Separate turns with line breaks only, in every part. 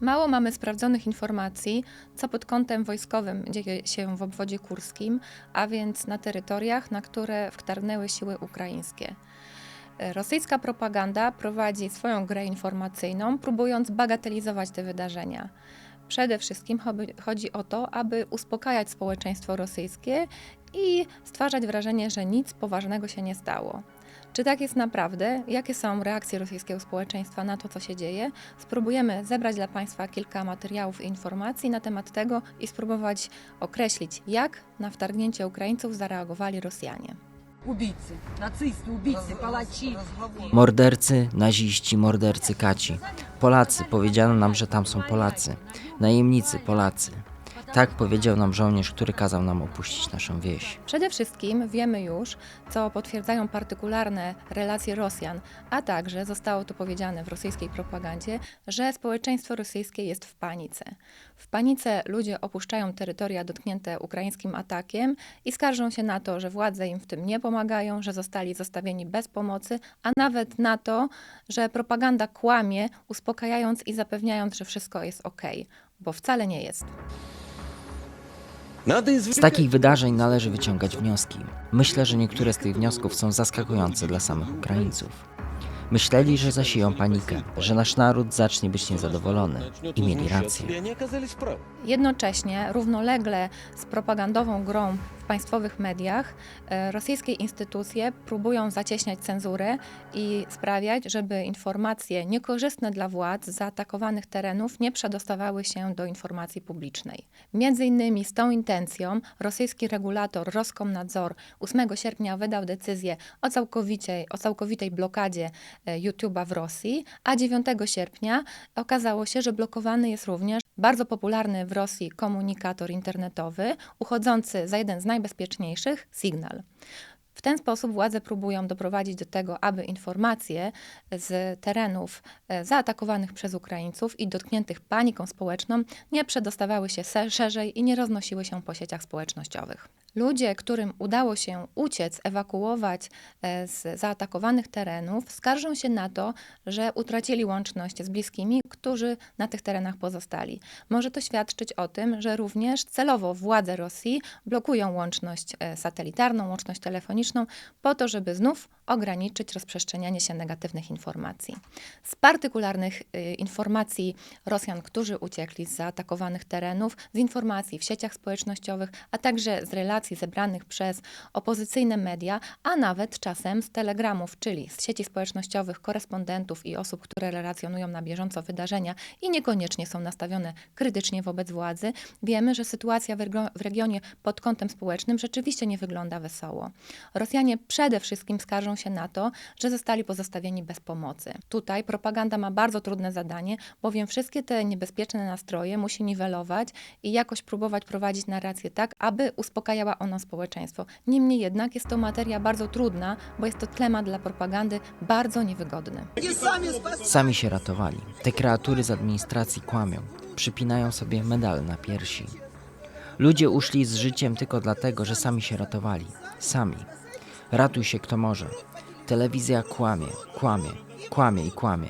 Mało mamy sprawdzonych informacji, co pod kątem wojskowym dzieje się w obwodzie kurskim, a więc na terytoriach, na które wtargnęły siły ukraińskie. Rosyjska propaganda prowadzi swoją grę informacyjną, próbując bagatelizować te wydarzenia. Przede wszystkim chodzi o to, aby uspokajać społeczeństwo rosyjskie i stwarzać wrażenie, że nic poważnego się nie stało. Czy tak jest naprawdę? Jakie są reakcje rosyjskiego społeczeństwa na to, co się dzieje? Spróbujemy zebrać dla Państwa kilka materiałów i informacji na temat tego i spróbować określić, jak na wtargnięcie Ukraińców zareagowali Rosjanie.
Ubicy, nacyści, ubicy, palaci.
Mordercy, naziści, mordercy kaci. Polacy, powiedziano nam, że tam są Polacy. Najemnicy, Polacy. Tak powiedział nam żołnierz, który kazał nam opuścić naszą wieś.
Przede wszystkim wiemy już, co potwierdzają partykularne relacje Rosjan, a także zostało to powiedziane w rosyjskiej propagandzie, że społeczeństwo rosyjskie jest w panice. W panice ludzie opuszczają terytoria dotknięte ukraińskim atakiem i skarżą się na to, że władze im w tym nie pomagają, że zostali zostawieni bez pomocy, a nawet na to, że propaganda kłamie, uspokajając i zapewniając, że wszystko jest ok, bo wcale nie jest.
Z takich wydarzeń należy wyciągać wnioski. Myślę, że niektóre z tych wniosków są zaskakujące dla samych Ukraińców. Myśleli, że zasieją panikę, że nasz naród zacznie być niezadowolony. I mieli rację.
Jednocześnie, równolegle z propagandową grą państwowych mediach, e, rosyjskie instytucje próbują zacieśniać cenzurę i sprawiać, żeby informacje niekorzystne dla władz zaatakowanych terenów nie przedostawały się do informacji publicznej. Między innymi z tą intencją rosyjski regulator Roskomnadzor 8 sierpnia wydał decyzję o całkowitej, o całkowitej blokadzie e, YouTube'a w Rosji, a 9 sierpnia okazało się, że blokowany jest również bardzo popularny w Rosji komunikator internetowy, uchodzący za jeden z najbezpieczniejszych, Signal. W ten sposób władze próbują doprowadzić do tego, aby informacje z terenów e, zaatakowanych przez Ukraińców i dotkniętych paniką społeczną nie przedostawały się szerzej i nie roznosiły się po sieciach społecznościowych. Ludzie, którym udało się uciec, ewakuować e, z zaatakowanych terenów, skarżą się na to, że utracili łączność z bliskimi, którzy na tych terenach pozostali. Może to świadczyć o tym, że również celowo władze Rosji blokują łączność e, satelitarną, łączność telefoniczną, po to, żeby znów ograniczyć rozprzestrzenianie się negatywnych informacji. Z partykularnych y, informacji Rosjan, którzy uciekli z zaatakowanych terenów, z informacji w sieciach społecznościowych, a także z relacji zebranych przez opozycyjne media, a nawet czasem z telegramów, czyli z sieci społecznościowych, korespondentów i osób, które relacjonują na bieżąco wydarzenia i niekoniecznie są nastawione krytycznie wobec władzy, wiemy, że sytuacja w regionie pod kątem społecznym rzeczywiście nie wygląda wesoło. Rosjanie przede wszystkim skarżą się na to, że zostali pozostawieni bez pomocy. Tutaj propaganda ma bardzo trudne zadanie, bowiem wszystkie te niebezpieczne nastroje musi niwelować i jakoś próbować prowadzić narrację tak, aby uspokajała ona społeczeństwo. Niemniej jednak jest to materia bardzo trudna, bo jest to temat dla propagandy bardzo niewygodny.
Sami się ratowali. Te kreatury z administracji kłamią. Przypinają sobie medale na piersi. Ludzie uszli z życiem tylko dlatego, że sami się ratowali. Sami. Ratuj się kto może. Telewizja kłamie, kłamie, kłamie i kłamie.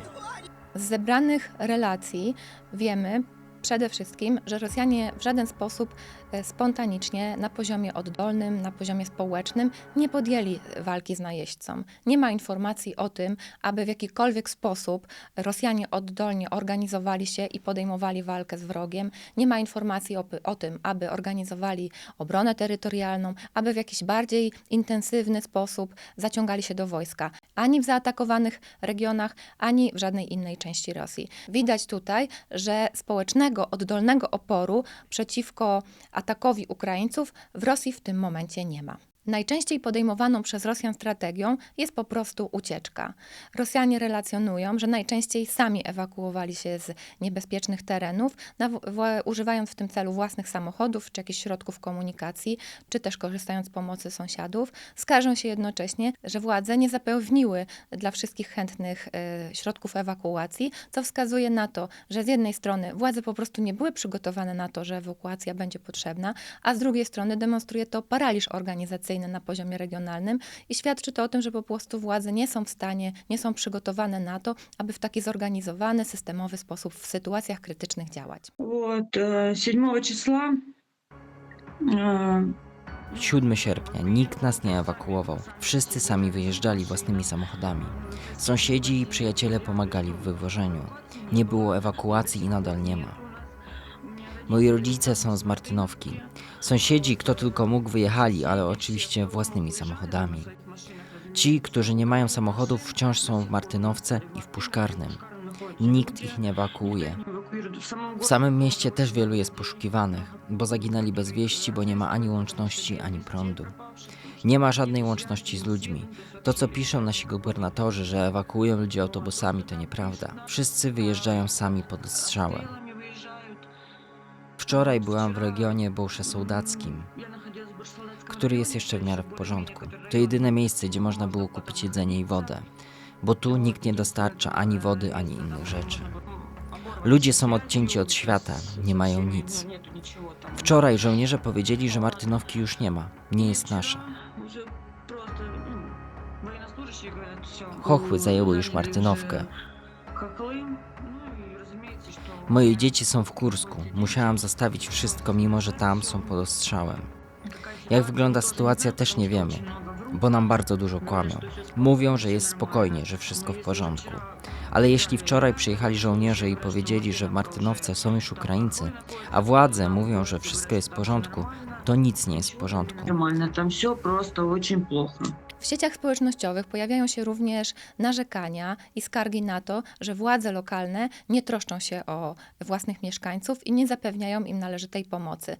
Z zebranych relacji wiemy przede wszystkim, że Rosjanie w żaden sposób spontanicznie na poziomie oddolnym, na poziomie społecznym nie podjęli walki z najeźdźcą. Nie ma informacji o tym, aby w jakikolwiek sposób Rosjanie oddolnie organizowali się i podejmowali walkę z wrogiem. Nie ma informacji o, o tym, aby organizowali obronę terytorialną, aby w jakiś bardziej intensywny sposób zaciągali się do wojska. Ani w zaatakowanych regionach, ani w żadnej innej części Rosji. Widać tutaj, że społecznego, oddolnego oporu przeciwko atakowi Ukraińców w Rosji w tym momencie nie ma. Najczęściej podejmowaną przez Rosjan strategią jest po prostu ucieczka. Rosjanie relacjonują, że najczęściej sami ewakuowali się z niebezpiecznych terenów, używając w tym celu własnych samochodów czy jakichś środków komunikacji, czy też korzystając z pomocy sąsiadów. Skarżą się jednocześnie, że władze nie zapewniły dla wszystkich chętnych e, środków ewakuacji, co wskazuje na to, że z jednej strony władze po prostu nie były przygotowane na to, że ewakuacja będzie potrzebna, a z drugiej strony demonstruje to paraliż organizacyjny decyzyjne na poziomie regionalnym i świadczy to o tym, że po prostu władze nie są w stanie, nie są przygotowane na to, aby w taki zorganizowany, systemowy sposób w sytuacjach krytycznych działać.
Вот, э, 7 числа э,
7 sierpnia nikt nas nie ewakuował. Wszyscy sami wyjeżdżali własnymi samochodami. Sąsiedzi i przyjaciele pomagali w wywożeniu. Nie było ewakuacji i nadal nie ma. Moi rodzice są z Martynowki. Sąsiedzi, kto tylko mógł, wyjechali, ale oczywiście własnymi samochodami. Ci, którzy nie mają samochodów, wciąż są w Martynowce i w Puszkarnym. Nikt ich nie ewakuuje. W samym mieście też wielu jest poszukiwanych, bo zaginęli bez wieści, bo nie ma ani łączności, ani prądu. Nie ma żadnej łączności z ludźmi. To, co piszą nasi gubernatorzy, że ewakuują ludzi autobusami, to nieprawda. Wszyscy wyjeżdżają sami pod
strzałem.
Wczoraj byłam w regionie
Bołsze Sołdackim,
który jest jeszcze w miarę w porządku. To jedyne miejsce, gdzie można było kupić jedzenie i wodę, bo tu nikt nie dostarcza ani wody, ani innych rzeczy. Ludzie są odcięci od świata, nie mają nic. Wczoraj żołnierze powiedzieli, że Martynowki już nie ma, nie jest nasza. Chochły zajęły już Martynowkę. Moje dzieci są w Kursku. Musiałam zostawić wszystko, mimo że tam są pod ostrzałem. Jak wygląda sytuacja, też nie wiemy, bo nam bardzo dużo kłamią. Mówią, że jest spokojnie, że wszystko w porządku. Ale jeśli wczoraj przyjechali żołnierze i powiedzieli, że w Martynowce są już Ukraińcy, a władze mówią, że wszystko jest w porządku, to nic nie jest w porządku.
Нормально, там все просто очень плохо.
W sieciach społecznościowych pojawiają się również narzekania i skargi na to, że władze lokalne nie troszczą się o własnych mieszkańców i nie zapewniają im należytej pomocy.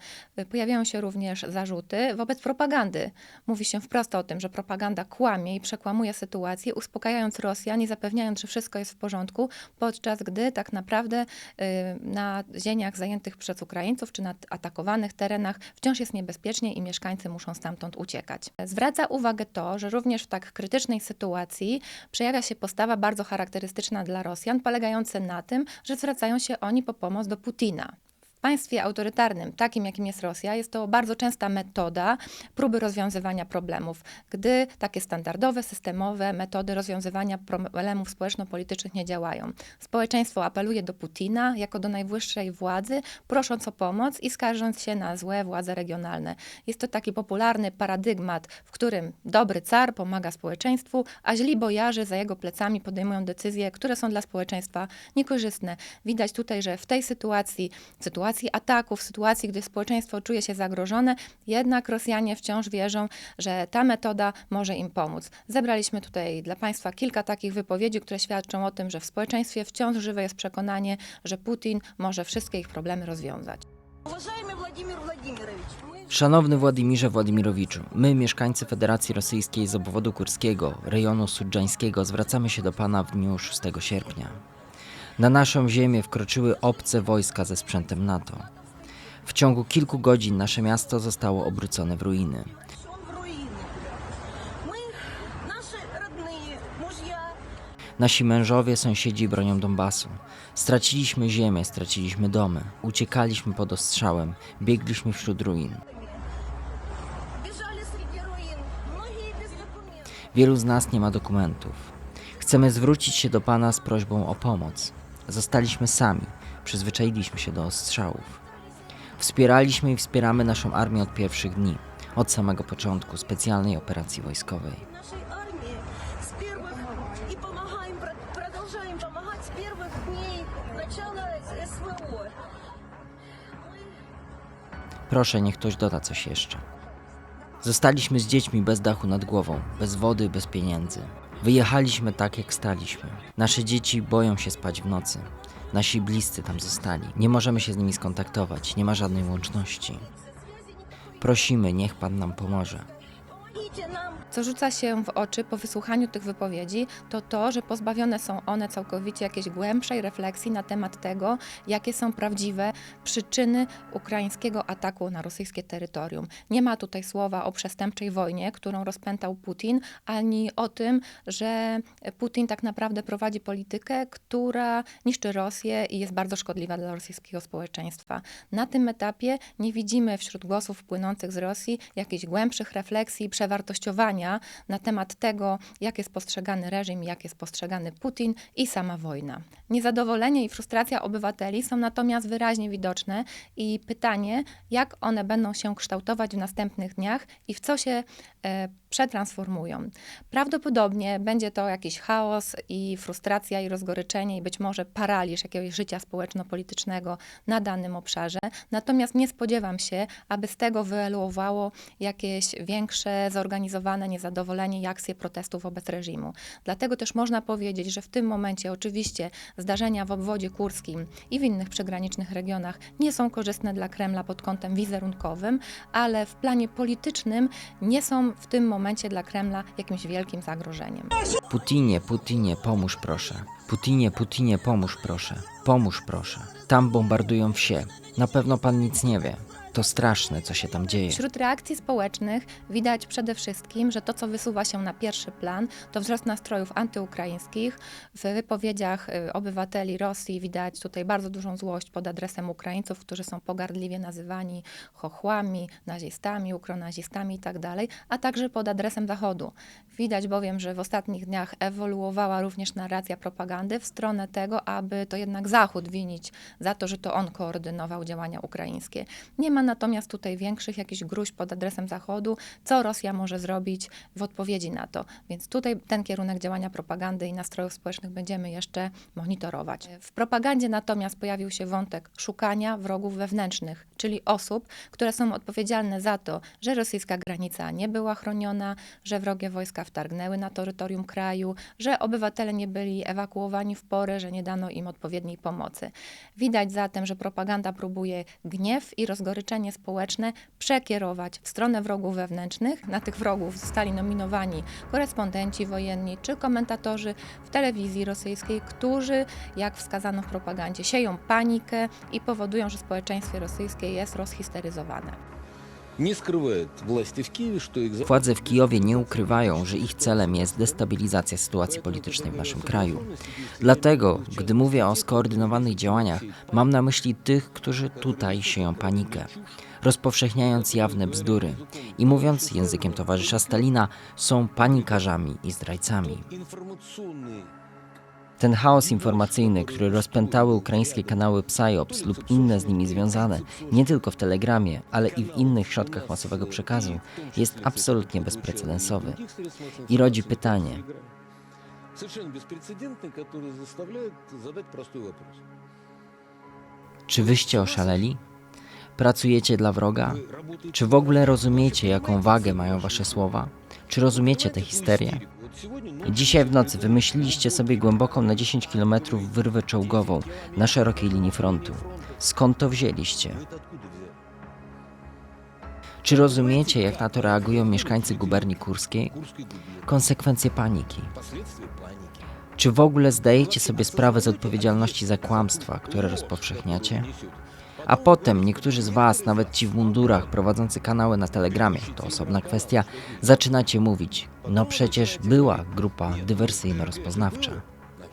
Pojawiają się również zarzuty wobec propagandy. Mówi się wprost o tym, że propaganda kłamie i przekłamuje sytuację, uspokajając Rosjan i zapewniając, że wszystko jest w porządku, podczas gdy tak naprawdę y, na ziemiach zajętych przez Ukraińców czy na atakowanych terenach wciąż jest niebezpiecznie i mieszkańcy muszą stamtąd uciekać. Zwraca uwagę to, że również w tak krytycznej sytuacji przejawia się postawa bardzo charakterystyczna dla Rosjan, polegająca na tym, że zwracają się oni po pomoc do Putina. W państwie autorytarnym, takim jakim jest Rosja, jest to bardzo częsta metoda próby rozwiązywania problemów, gdy takie standardowe, systemowe metody rozwiązywania problemów społeczno-politycznych nie działają. Społeczeństwo apeluje do Putina jako do najwyższej władzy, prosząc o pomoc i skarżąc się na złe władze regionalne. Jest to taki popularny paradygmat, w którym dobry car pomaga społeczeństwu, a źli bojarzy za jego plecami podejmują decyzje, które są dla społeczeństwa niekorzystne. Widać tutaj, że w tej sytuacji, w sytuacji ataków, sytuacji, gdy społeczeństwo czuje się zagrożone, jednak Rosjanie wciąż wierzą, że ta metoda może im pomóc. Zebraliśmy tutaj dla Państwa kilka takich wypowiedzi, które świadczą o tym, że w społeczeństwie wciąż żywe jest przekonanie, że Putin może wszystkie ich problemy rozwiązać.
Szanowny Władimirze Władimirowiczu, my, mieszkańcy Federacji Rosyjskiej z obwodu kurskiego, rejonu sudżańskiego, zwracamy się do Pana w dniu 6 sierpnia. Na naszą ziemię wkroczyły obce wojska ze sprzętem NATO. W ciągu kilku godzin nasze miasto zostało obrócone w ruiny. Nasi mężowie, sąsiedzi bronią Donbasu. Straciliśmy ziemię, straciliśmy domy. Uciekaliśmy pod ostrzałem, biegliśmy wśród ruin. Wielu z nas nie ma dokumentów. Chcemy zwrócić się do Pana z prośbą o pomoc. Zostaliśmy sami, przyzwyczailiśmy się do ostrzałów. Wspieraliśmy i wspieramy naszą armię od pierwszych dni, od samego początku specjalnej operacji wojskowej.
Нашей армии с первых и помогаем, про- продолжаем помогать с первых дней начала СВО. Мы
Proszę, niech ktoś doda coś jeszcze. Zostaliśmy z dziećmi bez dachu nad głową, bez wody, bez pieniędzy. Wyjechaliśmy tak, jak staliśmy. Nasze dzieci boją się spać w nocy. Nasi bliscy tam zostali. Nie możemy się z nimi skontaktować, nie ma żadnej łączności. Prosimy, niech Pan nam pomoże.
Idzie nam
co rzuca się w oczy po wysłuchaniu tych wypowiedzi, to to, że pozbawione są one całkowicie jakiejś głębszej refleksji na temat tego, jakie są prawdziwe przyczyny ukraińskiego ataku na rosyjskie terytorium. Nie ma tutaj słowa o przestępczej wojnie, którą rozpętał Putin, ani o tym, że Putin tak naprawdę prowadzi politykę, która niszczy Rosję i jest bardzo szkodliwa dla rosyjskiego społeczeństwa. Na tym etapie nie widzimy wśród głosów płynących z Rosji jakichś głębszych refleksji i przewartościowania na temat tego, jak jest postrzegany reżim, jak jest postrzegany Putin i sama wojna. Niezadowolenie i frustracja obywateli są natomiast wyraźnie widoczne i pytanie, jak one będą się kształtować w następnych dniach i w co się przetransformują. Prawdopodobnie będzie to jakiś chaos i frustracja i rozgoryczenie i być może paraliż jakiegoś życia społeczno-politycznego na danym obszarze. Natomiast nie spodziewam się, aby z tego wyeluowało jakieś większe zorganizowane niezadowolenie i akcje protestu wobec reżimu. Dlatego też można powiedzieć, że w tym momencie oczywiście zdarzenia w obwodzie kurskim i w innych przygranicznych regionach nie są korzystne dla Kremla pod kątem wizerunkowym, ale w planie politycznym nie są w tym momencie dla Kremla jakimś wielkim zagrożeniem.
Putinie, Putinie, pomóż proszę. Putinie, Putinie, pomóż proszę. Pomóż proszę. Tam bombardują wsie. Na pewno pan nic nie wie. To straszne, co się tam dzieje.
Wśród reakcji społecznych widać przede wszystkim, że to, co wysuwa się na pierwszy plan, to wzrost nastrojów antyukraińskich. W wypowiedziach y, obywateli Rosji widać tutaj bardzo dużą złość pod adresem Ukraińców, którzy są pogardliwie nazywani chochłami, nazistami, ukronazistami itd., a także pod adresem Zachodu. Widać bowiem, że w ostatnich dniach ewoluowała również narracja propagandy w stronę tego, aby to jednak Zachód winić za to, że to on koordynował działania ukraińskie. Nie ma natomiast tutaj większych jakichś gruźb pod adresem Zachodu, co Rosja może zrobić w odpowiedzi na to. Więc tutaj ten kierunek działania propagandy i nastrojów społecznych będziemy jeszcze monitorować. W propagandzie natomiast pojawił się wątek szukania wrogów wewnętrznych, czyli osób, które są odpowiedzialne za to, że rosyjska granica nie była chroniona, że wrogie wojska wtargnęły na terytorium kraju, że obywatele nie byli ewakuowani w porę, że nie dano im odpowiedniej pomocy. Widać zatem, że propaganda próbuje gniew i rozgoryczenie społeczne przekierować w stronę wrogów wewnętrznych. Na tych wrogów zostali nominowani korespondenci wojenni czy komentatorzy w telewizji rosyjskiej, którzy, jak wskazano w propagandzie, sieją panikę i powodują, że społeczeństwo rosyjskie jest rozhisteryzowane.
Władze w Kijowie nie ukrywają, że ich celem jest destabilizacja sytuacji politycznej w naszym kraju. Dlatego, gdy mówię o skoordynowanych działaniach, mam na myśli tych, którzy tutaj sieją panikę, rozpowszechniając jawne bzdury i mówiąc językiem towarzysza Stalina, są panikarzami i zdrajcami. Ten chaos informacyjny, który rozpętały ukraińskie kanały PSYOPS lub inne z nimi związane, nie tylko w Telegramie, ale i w innych środkach masowego przekazu, jest absolutnie bezprecedensowy. I rodzi pytanie. Czy wyście oszaleli? Pracujecie dla wroga? Czy w ogóle rozumiecie, jaką wagę mają wasze słowa? Czy rozumiecie tę histerię? Dzisiaj w nocy wymyśliliście sobie głęboką na 10 km wyrwę czołgową na szerokiej linii frontu. Skąd to wzięliście? Czy rozumiecie, jak na to reagują mieszkańcy guberni kurskiej? Konsekwencje paniki. Czy w ogóle zdajecie sobie sprawę z odpowiedzialności za kłamstwa, które rozpowszechniacie? A potem niektórzy z Was, nawet ci w mundurach prowadzący kanały na Telegramie, to osobna kwestia, zaczynacie mówić: No przecież była grupa dywersyjno-rozpoznawcza.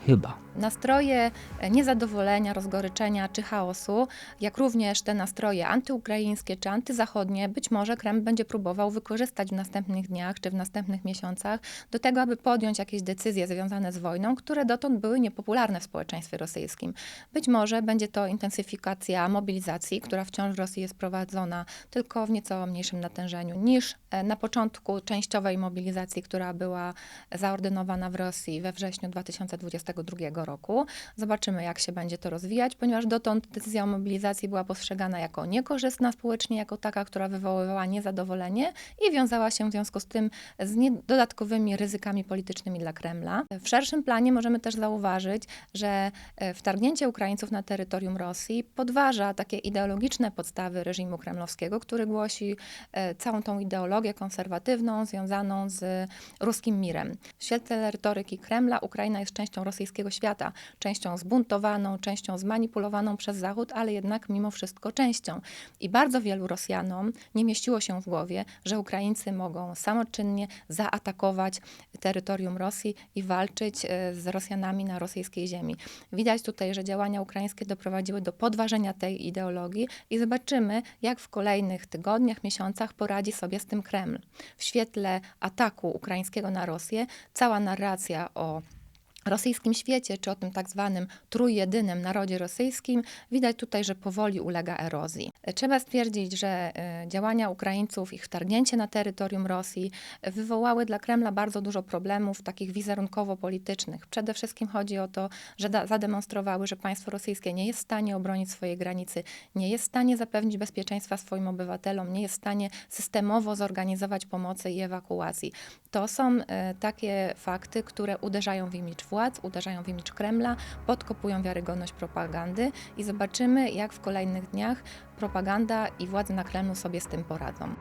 Chyba.
Nastroje niezadowolenia, rozgoryczenia czy chaosu, jak również te nastroje antyukraińskie czy antyzachodnie, być może Kreml będzie próbował wykorzystać w następnych dniach czy w następnych miesiącach do tego, aby podjąć jakieś decyzje związane z wojną, które dotąd były niepopularne w społeczeństwie rosyjskim. Być może będzie to intensyfikacja mobilizacji, która wciąż w Rosji jest prowadzona tylko w nieco mniejszym natężeniu niż e, na początku częściowej mobilizacji, która była zaordynowana w Rosji we wrześniu 2022 roku. Zobaczymy, jak się będzie to rozwijać, ponieważ dotąd decyzja o mobilizacji była postrzegana jako niekorzystna społecznie, jako taka, która wywoływała niezadowolenie i wiązała się w związku z tym z dodatkowymi ryzykami politycznymi dla Kremla. W szerszym planie możemy też zauważyć, że e, wtargnięcie Ukraińców na terytorium Rosji podważa takie ideologiczne podstawy reżimu kremlowskiego, który głosi e, całą tą ideologię konserwatywną związaną z ruskim mirem. W świetle retoryki Kremla Ukraina jest częścią rosyjskiego świata, częścią zbuntowaną, częścią zmanipulowaną przez Zachód, ale jednak mimo wszystko częścią. I bardzo wielu Rosjanom nie mieściło się w głowie, że Ukraińcy mogą samoczynnie zaatakować terytorium Rosji i walczyć e, z Rosjanami na rosyjskiej ziemi. Widać tutaj, że działania ukraińskie doprowadziły do podważenia tej ideologii i zobaczymy, jak w kolejnych tygodniach, miesiącach poradzi sobie z tym Kreml. W świetle ataku ukraińskiego na Rosję, cała narracja o rosyjskim świecie, czy o tym tak zwanym trójjedynym narodzie rosyjskim, widać tutaj, że powoli ulega erozji. Trzeba stwierdzić, że e, działania Ukraińców, ich wtargnięcie na terytorium Rosji e, wywołały dla Kremla bardzo dużo problemów takich wizerunkowo-politycznych. Przede wszystkim chodzi o to, że zademonstrowały, że państwo rosyjskie nie jest w stanie obronić swojej granicy, nie jest w stanie zapewnić bezpieczeństwa swoim obywatelom, nie jest w stanie systemowo zorganizować pomocy i ewakuacji. To są e, takie fakty, które uderzają w imidż władz, uderzają w Kremla, podkopują wiarygodność propagandy i zobaczymy, jak w kolejnych dniach propaganda i władze na Kremlu sobie z tym poradzą.